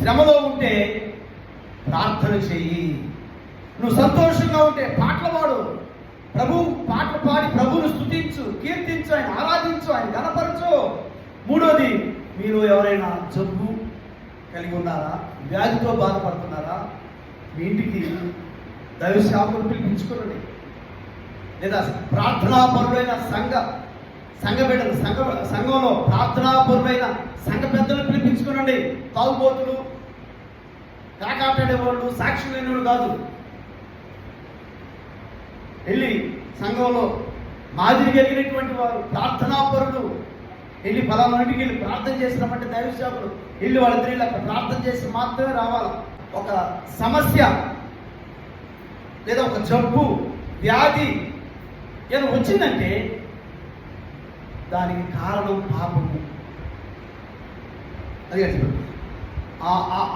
శ్రమలో ఉంటే ప్రార్థన చెయ్యి. నువ్వు సంతోషంగా ఉంటే పాటలు పాడు. ప్రభు పాటలు పాడి ప్రభువును స్తుతించు కీర్తించు ఆయన ఆరాధించు ఆయన గణపరచు మూడోది మీరు ఎవరైనా జబ్బు కలిగి ఉన్నారా? వ్యాధితో బాధపడుతున్నారా? మీ ఇంటికి దైవ శాపలు పిలిపించుకోండి లేదా ప్రార్థనాపరులైన సంఘ సంఘ బిడ్డలు సంఘ సంఘంలో ప్రార్థనాపరులైన సంఘ చూడండి తాగుబోతులు కాకాటాడేవాళ్ళు సాక్షి లేనివాడు కాదు. వెళ్ళి సంఘంలో మాదిరి కలిగినటువంటి వారు ప్రార్థనాపరులు. వెళ్ళి పలానా వెళ్ళి ప్రార్థన చేసినటువంటి దైవశాపులు వెళ్ళి వాళ్ళిద్దరు వెళ్ళి అక్కడ ప్రార్థన చేసి మాత్రమే రావాలి. ఒక సమస్య లేదా ఒక జబ్బు వ్యాధి ఏదో వచ్చిందంటే దానికి కారణం పాపము. అది అంటున్నాడు.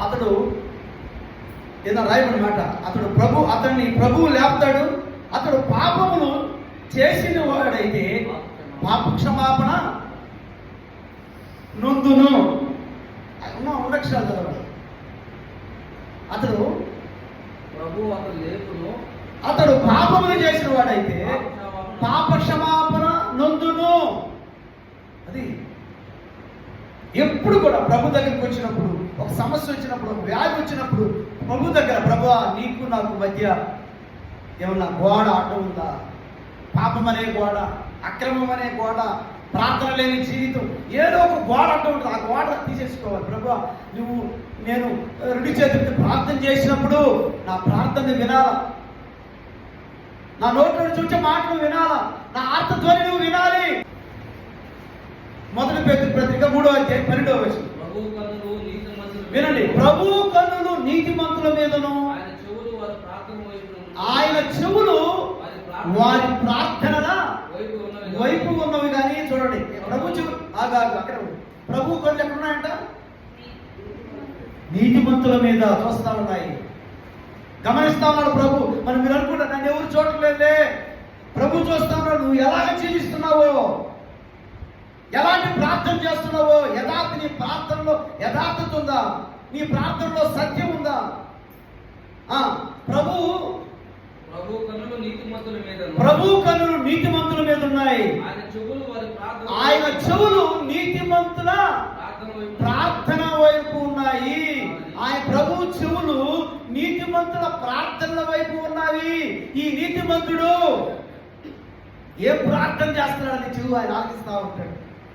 అతడు ఏదో రాయబడి మాట అతడు ప్రభు అతన్ని ప్రభువు లేపుతాడు. అతడు పాపమును చేసిన వాడైతే పాప క్షమాపణ నొందును ఉండక్షరాలు చదవండి. అతడు ప్రభు అతను లేపును. అతడు పాపములు చేసిన వాడైతే పాప క్షమాపణ నొందును అది ఎప్పుడు కూడా ప్రభు దగ్గరికి వచ్చినప్పుడు ఒక సమస్య వచ్చినప్పుడు వ్యాధి వచ్చినప్పుడు ప్రభు దగ్గర ప్రభు నీకు నాకు మధ్య ఏమన్నా గోడ అడ్డం ఉందా? పాపం అనే గోడ అక్రమం అనే గోడ ప్రార్థన లేని జీవితం ఏదో ఒక గోడ అడ్డం ఉంటుంది. ఆ గోడ తీసేసుకోవాలి. ప్రభు నువ్వు నేను రెండు చేతులతో ప్రార్థన చేసినప్పుడు నా ప్రార్థన వినాలా? నా నోట్లో చూచే మాటలు వినాలా? నా ఆర్తధ్వని నువ్వు వినాలి? మొదటి పేరు పత్రిక మూడో అధ్యాయం పన్నెండవ వచనం. ప్రభు కన్నులు నీతి మంతులు వినండి మీదను ఆయన చెవులు వారి ప్రార్థనల వైపు ఉన్నవి కానీ చూడండి. ప్రభు చెవులు ఆగా అక్కడ. ప్రభు కళ్ళు ఎక్కడ ఉన్నాయంట? నీతిమంతుల మీద చూస్తా ఉన్నాయి. గమనిస్తా ఉన్నాడు ప్రభు. మరి మీరు అనుకుంటారు నన్ను ఎవరు చూడట్లేదే ప్రభు చూస్తా ఉన్నాడు నువ్వు ఎలాగ జీవిస్తున్నావో? ఎలాంటి ప్రార్థన చేస్తున్నావో యథార్థ నీ ప్రార్థనలో యథార్థత ఉందా? నీ ప్రార్థనలో సత్యం ఉందా? ఆ ప్రభు ప్రభు కన్నులు నీతి మంతుల మీద ప్రభు కన్నులు నీతిమంతుల మీద ఉన్నాయి. ఆయన చెవులు నీతిమంతుల ప్రార్థన వైపు ప్రార్థన వైపు ఉన్నాయి. ఆయన ప్రభు చెవులు నీతిమంతుల ప్రార్థనల వైపు ఉన్నాయి. ఈ నీతిమంతుడు ఏ ప్రార్థన చేస్తున్నాడని చెవు ఆయన ఆలోచిస్తా ఉంటాడు.